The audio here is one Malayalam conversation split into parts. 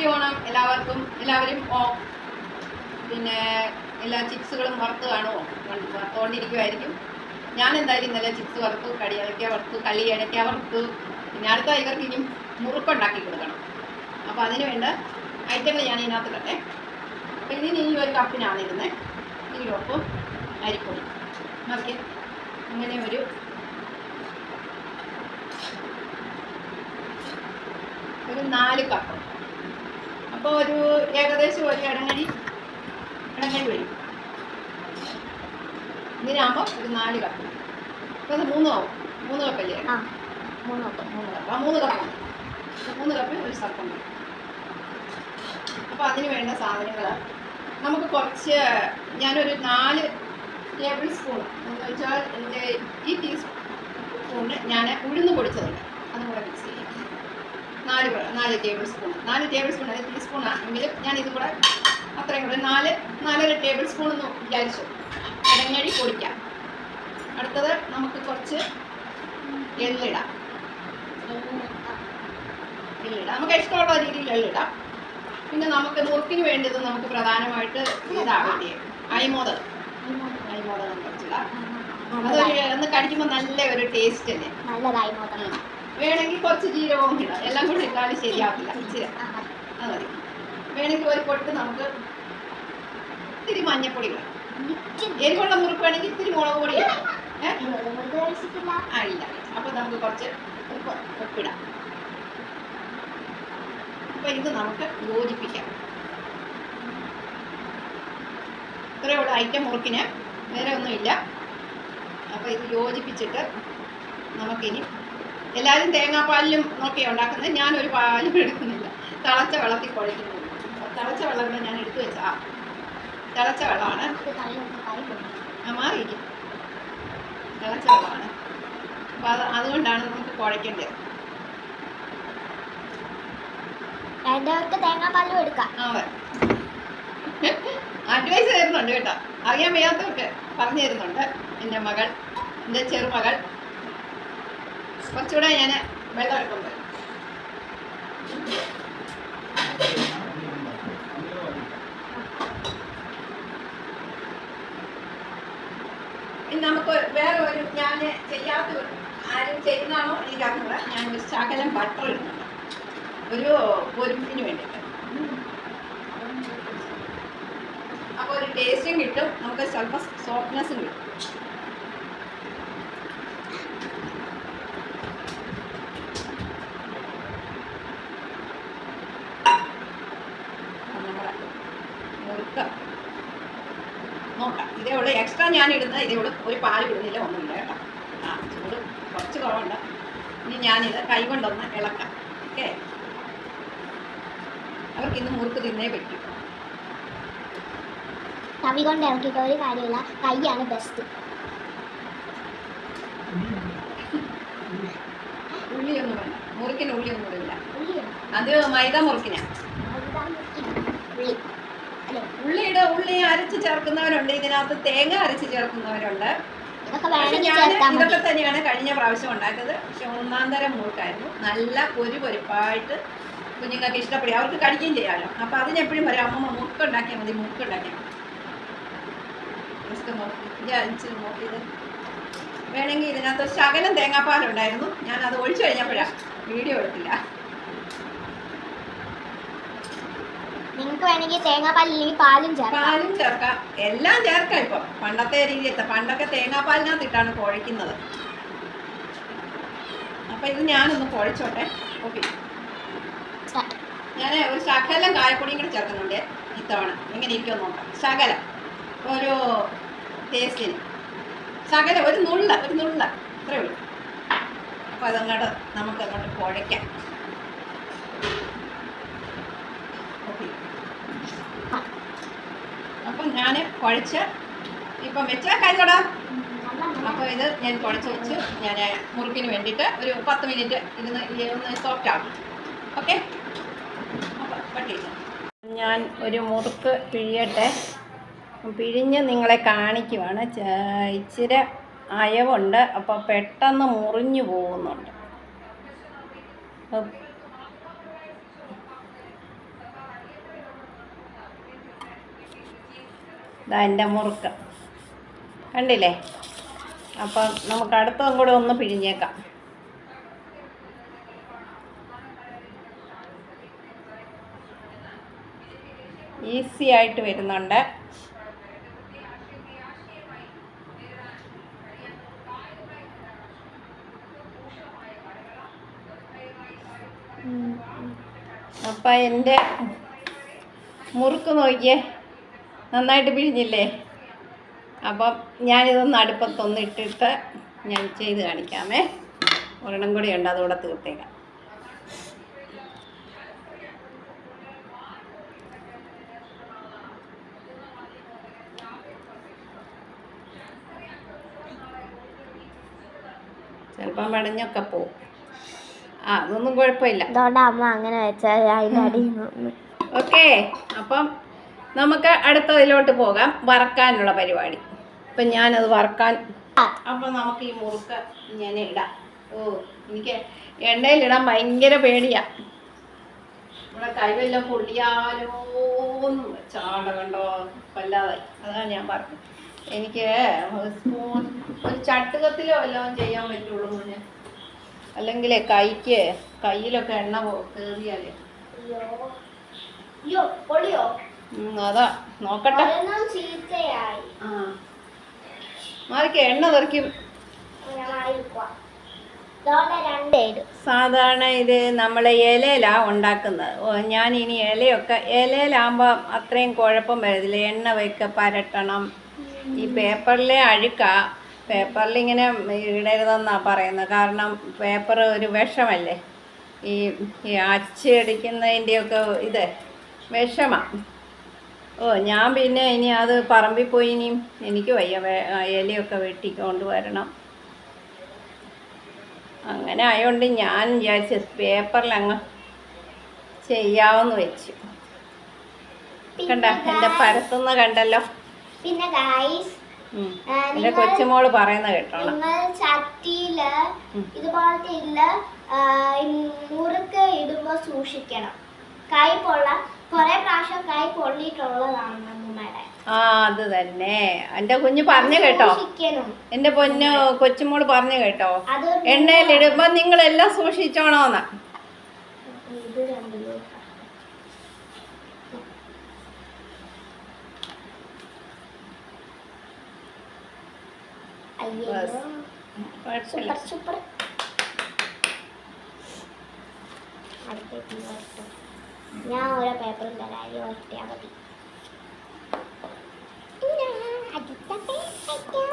ഹാപ്പി ഓണം എല്ലാവർക്കും എല്ലാവരും ഓ പിന്നെ എല്ലാ ചിപ്സുകളും വറുത്ത് കാണുമോ വറുത്തുകൊണ്ടിരിക്കുമായിരിക്കും ഞാൻ എന്തായാലും ഇന്നലെ ചിപ്സ് വറുത്തു കടി ഇടയ്ക്ക വറുത്തു കളി ഇടയ്ക്ക വറുത്തു പിന്നെ അടുത്ത ഇവർക്ക് ഇനി മുറുക്കുണ്ടാക്കി കൊടുക്കണം. അപ്പോൾ അതിന് വേണ്ട ഐറ്റങ്ങൾ ഞാൻ ഇതിനകത്ത് കട്ടെ അപ്പോൾ ഇതിന് ഈ ഒരു കപ്പിനാണ് ഈ കപ്പ് അരിപ്പൊടി. നോക്കി അങ്ങനെ ഒരു ഒരു നാല് കപ്പ്. അപ്പോൾ ഒരു ഏകദേശം ഒരു ഇടങ്ങഴി ഇടങ്ങഴി വരും. ഇതിനാകുമ്പോൾ ഒരു നാല് കപ്പ് അപ്പോൾ അത് മൂന്ന് ആവും മൂന്ന് കപ്പല്ലേ ആ. മൂന്ന് കപ്പ് മൂന്ന് കപ്പ് ആ മൂന്ന് കപ്പ് മൂന്ന് കപ്പ് ഒരു സർപ്പം അപ്പോൾ അതിന് വേണ്ട സാധനങ്ങൾ നമുക്ക് കുറച്ച് ഞാനൊരു നാല് ടേബിൾ സ്പൂൺ എന്ന് വെച്ചാൽ എന്റെ ഈ ടീസ്പൂണിന് ഞാൻ ഉഴുന്ന് പൊടിച്ചതുണ്ട്. അതും കൂടെ മിക്സ് ചെയ്യാം. നാല് നാല് ടേബിൾ സ്പൂൺ നാല് ടേബിൾ സ്പൂൺ അത് ടീസ്പൂൺ ആണെങ്കിലും ഞാൻ ഇതും കൂടെ അത്രയും കൂടെ നാല് നാലര ടേബിൾ സ്പൂൺ എന്ന് വിചാരിച്ചു. ഇടങ്ങഴി പൊടിക്കാം. അടുത്തത് നമുക്ക് കുറച്ച് എള്ളിടാം. എള്ളിടാം. നമുക്ക് ഇഷ്ടമുള്ള രീതിയിൽ എള്ളിടാം. പിന്നെ നമുക്ക് മുറുക്കിന് വേണ്ടത് നമുക്ക് പ്രധാനമായിട്ട് ഇതാ വേണ്ടിയത് അയ്മോദകം അയ്മോദകം കുറച്ചിടാം. അതൊരു ഒന്ന് കടിക്കുമ്പോൾ നല്ല ഒരു ടേസ്റ്റ് അല്ലേ? നല്ലതായി. വേണമെങ്കിൽ കുറച്ച് ജീരകവും ഇടാം. എല്ലാം കൂടി ഇട്ടാലും ശരിയാവില്ല. ഇച്ചിരി. അത് മതി. വേണമെങ്കിൽ ഒരു പൊട്ട് നമുക്ക് ഇത്തിരി മഞ്ഞപ്പൊടി ഇടാം. എരിവുള്ള മുറുക്ക് വേണമെങ്കിൽ ഇത്തിരി മുളക് പൊടി ഇടാം. ആ ഇല്ല അപ്പോൾ നമുക്ക് കുറച്ച് ഉപ്പ് ഉപ്പിടാം അപ്പൊ ഇത് നമുക്ക് യോജിപ്പിക്കാം. ഇത്രയുള്ള ഐറ്റം മുറുക്കിന്. വേറെ ഒന്നുമില്ല. അപ്പോൾ ഇത് യോജിപ്പിച്ചിട്ട് നമുക്കിനി എല്ലാവരും തേങ്ങാപ്പാലിലും നോക്കി ഉണ്ടാക്കുന്നത്. ഞാനൊരു പാലും എടുക്കുന്നില്ല. തിളച്ച വെള്ളത്തിൽ കുഴയ്ക്കുന്നു തിളച്ച വെള്ളം ഞാൻ എടുത്തു വെച്ചാ തിളച്ച വെള്ളമാണ്. മാറിയിരിക്കും തിളച്ച വെള്ളമാണ്. അപ്പം അത് അതുകൊണ്ടാണ് നമുക്ക് കുഴക്കേണ്ടത് തേങ്ങാപ്പാലും എടുക്കാം. അതെ അഡ്വൈസ് തരുന്നുണ്ട് കേട്ടോ. അറിയാൻ വയ്യാത്തവർക്ക് പറഞ്ഞു തരുന്നുണ്ട്. എന്റെ മകൾ എന്റെ ചെറുമകൾ. കുറച്ചുകൂടെ ഞാൻ വെള്ളം എടുക്കുന്നത് നമുക്ക് വേറെ ഒരു ഞാൻ ചെയ്യാത്ത ആരും ചെയ്യുന്നതാണോ? എനിക്ക് അറിഞ്ഞൂടാ ഞാൻ ഒരു ശകലം ബട്ടർ ഇടുന്നുണ്ട് ഒരു പൊരുപ്പിന് വേണ്ടിയിട്ട്. അപ്പോൾ ഒരു ടേസ്റ്റും കിട്ടും. നമുക്ക് സ്വല്പം സോഫ്റ്റ്നെസ്സും കിട്ടും അപ്പോൾ നമ്മുടെ മുറുക്ക നോക്കാം. ഇതേ ഉള്ളൂ. എക്സ്ട്രാ ഞാൻ ഇടുന്നത് ഇതേ ഉള്ളൂ. ഒരു പാൽ ഇടുന്നില്ല ഒന്നുമില്ല കേട്ടോ. ആ ചൂട് കുറച്ച് കുറവുണ്ട്. ഇനി ഞാനിത് കൈ കൊണ്ടൊന്ന് ഇളക്കാം. ഓക്കെ? അവർക്ക് ഇന്ന് മുറുക്ക് തിന്നേ പറ്റും. തവി കൊണ്ട് ഇറക്കിയിട്ട് ഒരു കാര്യമില്ല. കൈയാണ് ബെസ്റ്റ് ഉള്ളിയൊന്നും വേണ്ട. മുറുക്കിന് ഉള്ളിയൊന്നും ഇല്ല അത് മൈദ മുറുക്കിനാ. ഉള്ളി. ഉള്ളിയുടെ ഉള്ളി അരച്ച് ചേർക്കുന്നവരുണ്ട്. ഇതിനകത്ത് തേങ്ങ അരച്ച് ചേർക്കുന്നവരുണ്ട്. ഞാൻ ഇതൊക്കെ തന്നെയാണ് കഴിഞ്ഞ പ്രാവശ്യം ഉണ്ടാക്കിയത്. പക്ഷെ ഒന്നാം തരം മുറുക്കായിരുന്നു. നല്ല പൊരി പൊരിപ്പായിട്ട് കുഞ്ഞുങ്ങൾക്ക് ഇഷ്ടപ്പെടും. അവർക്ക് കഴിക്കുകയും ചെയ്യാമല്ലോ. അപ്പം അതിനെപ്പോഴും പറയാം അമ്മ മുറുക്ക് ഉണ്ടാക്കിയാൽ മതി മുറുക്ക് ഉണ്ടാക്കിയാൽ മതി. ജസ്റ്റ് നോക്കി ജനിച്ച് നോക്കിയത് വേണമെങ്കിൽ ഇതിനകത്ത് ശകലം തേങ്ങാപ്പാലുണ്ടായിരുന്നു ഞാൻ അത് ഒഴിച്ചു കഴിഞ്ഞപ്പോഴാണ് വീഡിയോ എടുത്തില്ല. നിങ്ങൾക്ക് വേണമെങ്കിൽ തേങ്ങാപ്പാൽ അല്ലെങ്കിൽ പാലും ചേർക്കാം. പാലും ചേർക്കാം. എല്ലാം ചേർക്കാം ഇപ്പം. പണ്ടത്തെ രീതിയത്തെ പണ്ടൊക്കെ തേങ്ങാപ്പാലിനകത്തിട്ടാണ് കുഴയ്ക്കുന്നത്. അപ്പം ഇത് ഞാനൊന്ന് കുഴച്ചോട്ടെ. ഓക്കെ. ഞാൻ ഒരു ശകലം കായപ്പൊടിയും കൂടെ ചേർക്കുന്നുണ്ട് ഇത്തവണ. ഇങ്ങനെ ഇരിക്കുമെന്ന് നോക്കാം. ശകലം. ഒരു ടേസ്റ്റിന് ശകലം. ഒരു നുള്ള. ഒരു നുള്ള. അത്രേ ഉള്ളൂ. അപ്പോൾ അതങ്ങോട്ട് നമുക്ക് അങ്ങോട്ട് കുഴയ്ക്കാം ഓക്കെ അപ്പം ഞാൻ കുഴച്ച് ഇപ്പം വെച്ച് കൈകൊടാ അപ്പോൾ ഇത് ഞാൻ കുഴച്ച് വെച്ച് ഞാൻ മുറുക്കിന് വേണ്ടിയിട്ട് ഒരു പത്ത് മിനിറ്റ് ഇരുന്ന് ഒന്ന് സോഫ്റ്റ് ആക്കും. ഓക്കെ ഞാൻ ഒരു മുറുക്ക് പിഴിയട്ടെ. പിഴിഞ്ഞ് നിങ്ങളെ കാണിക്കുവാണ്. ഇച്ചിരി അയവുണ്ട്. അപ്പോൾ പെട്ടെന്ന് മുറിഞ്ഞു പോകുന്നുണ്ട്. ഇതാ എന്റെ മുറുക്ക്. കണ്ടില്ലേ? അപ്പം നമുക്ക് അടുത്തതും കൂടെ ഒന്ന് പിഴിഞ്ഞേക്കാം. ഈസി ആയിട്ട് വരുന്നുണ്ട്. അപ്പം എന്റെ മുറുക്ക് നോക്കിയേ. നന്നായിട്ട് പിഴിഞ്ഞില്ലേ? അപ്പം ഞാനിതൊന്ന് അടുപ്പത്തൊന്ന് ഇട്ടിട്ട് ഞാൻ ചെയ്ത് കാണിക്കാമേ. ഒരെണ്ണം കൂടി ഉണ്ട് അതുകൂടെ തീർത്തേക്കാം. ചിലപ്പം വെടഞ്ഞൊക്കെ പോവും. ആ അതൊന്നും കുഴപ്പമില്ല. അമ്മ അങ്ങനെ വെച്ചാൽ അതിന്റെ അടിയിൽ ഓക്കെ അപ്പം നമുക്ക് അടുത്തതിലോട്ട് പോകാം. വറക്കാനുള്ള പരിപാടി. അപ്പം ഞാനത് വറക്കാൻ അപ്പം നമുക്ക് ഈ മുറുക്ക് ഞാൻ ഇടാം. ഓ എനിക്ക് എണ്ണയിലിടാൻ ഭയങ്കര പേടിയാ. ഇവിടെ കൈവെല്ലാം പൊള്ളിയാലോ എന്ന് വെച്ചാണ്ട കണ്ടോ? വല്ലാതായി. അതാണ് ഞാൻ പറഞ്ഞത് എനിക്ക് സ്പൂൺ ഒരു ചട്ടുകത്തിലോ വല്ലതും ചെയ്യാൻ പറ്റുള്ളൂ മുന്നേ അല്ലെങ്കിൽ കൈക്ക് കയ്യിലൊക്കെ എണ്ണ കയറിയാലേ പൊളിയോ? അതാ നോക്കട്ടെ. മാറിക്ക് എണ്ണ തെറിക്കും സാധാരണ ഇത് നമ്മൾ ഇലയിലാ ഉണ്ടാക്കുന്നത്. ഞാൻ ഇനി ഇലയൊക്കെ ഇലയിലാകുമ്പോൾ അത്രയും കുഴപ്പം വരത്തില്ല. എണ്ണ വയ്ക്ക പരട്ടണം. ഈ പേപ്പറിലെ അഴുക്ക. പേപ്പറിൽ ഇങ്ങനെ ഇടരുതെന്നാണ് പറയുന്നത്. കാരണം പേപ്പർ ഒരു വിഷമല്ലേ? ഈ ഈ അച്ചടിക്കുന്നതിന്റെയൊക്കെ ഇത് വിഷമാണ് ഓ ഞാൻ പിന്നെ ഇനി അത് പറമ്പിൽ പോയി ഇനിയും എനിക്ക് വയ്യ. ഇലയൊക്കെ വെട്ടിക്കൊണ്ട് വരണം അങ്ങനെ ആയതുകൊണ്ട് ഞാൻ വിചാരിച്ച പേപ്പറിൽ അങ്ങ് ചെയ്യാമെന്ന് വെച്ചു. കണ്ട എന്റെ പരത്തുന്ന കണ്ടല്ലോ. പിന്നെ എന്റെ കൊച്ചുമോൾ പറയുന്ന കേട്ടോണം. നിങ്ങൾ ചട്ടിയിൽ. ഇതുപോലത്തെ മുറുക്ക് ഇടുമ്പോ സൂക്ഷിക്കണം. കൈ പൊള്ള കുറെ പ്രാവശ്യം കൈ പൊള്ളിയിട്ടുള്ളതാണ് നമ്മയുടെ ആ അത് തന്നെ. എന്റെ കുഞ്ഞ് പറഞ്ഞു കേട്ടോ. എന്റെ പൊന്നു കൊച്ചുമോൾ പറഞ്ഞു കേട്ടോ. എണ്ണയിലിടുമ്പോ നിങ്ങൾ എല്ലാം സൂക്ഷിച്ചോണോന്ന്. Super super. അടുത്തേക്ക്. ഞാൻ ഓരോ പേപ്പറും തരാം. ഒറ്റയാ മതി. അടുത്ത പേപ്പർ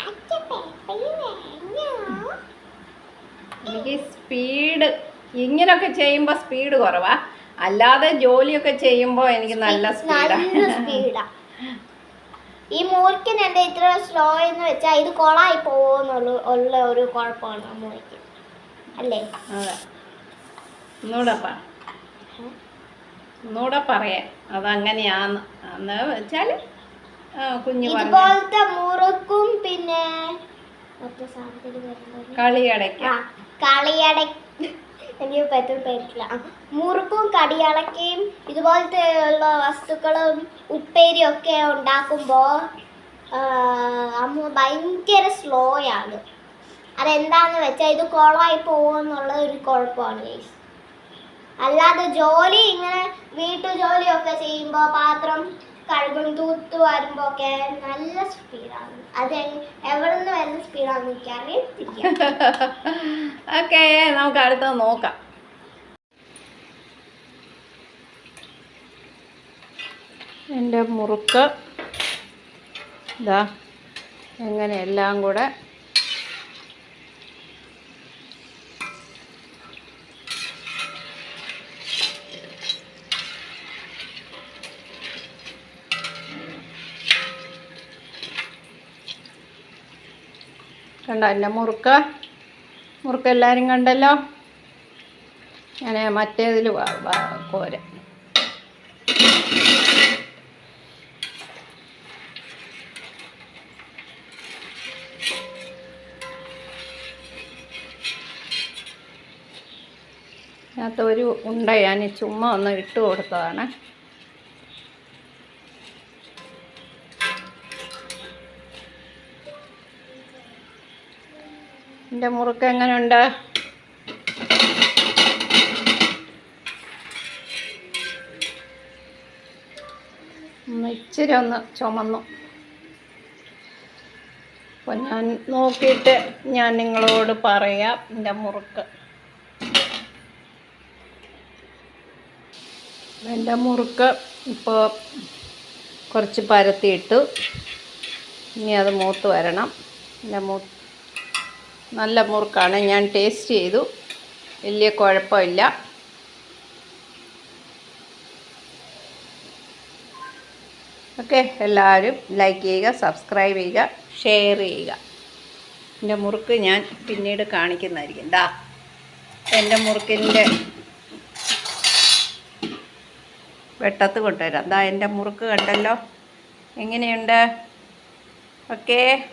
അടുത്ത പേപ്പർ വേണോ എനിക്ക് സ്പീഡ് ഇങ്ങനൊക്കെ ചെയ്യുമ്പോൾ സ്പീഡ് കുറവാ. അല്ലാതെ ജോലിയൊക്കെ ചെയ്യുമ്പോൾ എനിക്ക് നല്ല സ്പീഡാ ഈ മൂർക്കിന് എന്താ ഇത്ര സ്ലോ എന്ന് വെച്ചാൽ ഇത് കൊളായി പോകുന്നുള്ള ഉള്ള ഒരു കുഴപ്പമാണ് മൂർക്കിന് അല്ലേ? അതെ. ഒന്നുകൂടെ ഒന്നുകൂടെ പറയാം. അതങ്ങനെയാന്ന്. എന്ന് വെച്ചാൽ കുഞ്ഞു ഇതുപോലത്തെ മുറുക്കും പിന്നെ കളിയടയ്ക്ക. എനിക്ക് പറ്റും മുറുക്കും കടിയടക്കയും ഇതുപോലത്തെ ഉള്ള വസ്തുക്കളും ഉപ്പേരി ഒക്കെ ഉണ്ടാക്കുമ്പോൾ അമ്മ ഭയങ്കര സ്ലോ ആണ്. അതെന്താന്ന് വെച്ചാൽ ഇത് കുളമായി പോകുമെന്നുള്ള ഒരു കുഴപ്പമാണ്. അല്ലാതെ ജോലി ഇങ്ങനെ വീട്ടു ജോലിയൊക്കെ ചെയ്യുമ്പോൾ പാത്രം കഴുകും തൂത്ത് വരുമ്പോൾ ഒക്കെ നല്ല സ്പീഡാണ്. അത് എവിടെ നിന്ന് വരുന്ന സ്പീഡാന്ന് ഓക്കെ നമുക്ക് അടുത്ത നോക്കാം. എന്റെ മുറുക്ക്. ഇതാ എങ്ങനെ എല്ലാം കൂടെ കണ്ടോ മുറുക്ക മുറുക്ക. മുറുക്ക് എല്ലാവരും കണ്ടല്ലോ? ഞാൻ മറ്റേതിൽ കോര. അതിനകത്ത് ഒരു ഉണ്ട ഞാൻ ചുമ്മാ ഒന്ന് ഇട്ട് കൊടുത്തതാണ്. എന്റെ മുറുക്ക് എങ്ങനെയുണ്ട് ഇച്ചിരി ഒന്ന് ചുമന്നു. അപ്പോൾ ഞാൻ നോക്കിയിട്ട് ഞാൻ നിങ്ങളോട് പറയാം എന്റെ മുറുക്ക്. എന്റെ മുറുക്ക് ഇപ്പോൾ കുറച്ച് പരത്തിയിട്ടു. ഇനി അത് മൂത്ത് വരണം. എന്റെ മൂ നല്ല മുറുക്കാണ്. ഞാൻ ടേസ്റ്റ് ചെയ്തു. വലിയ കുഴപ്പമില്ല. ഓക്കെ എല്ലാവരും ലൈക്ക് ചെയ്യുക സബ്സ്ക്രൈബ് ചെയ്യുക ഷെയർ ചെയ്യുക. എന്റെ മുറുക്ക് ഞാൻ പിന്നീട് കാണിക്കുന്നതായിരിക്കും. ദാ എന്റെ മുറുക്കിന്റെ വെട്ടത്ത് കൊണ്ടുവരാം. ദാ എന്റെ മുറുക്ക് കണ്ടല്ലോ. എങ്ങനെയുണ്ട്? ഓക്കേ.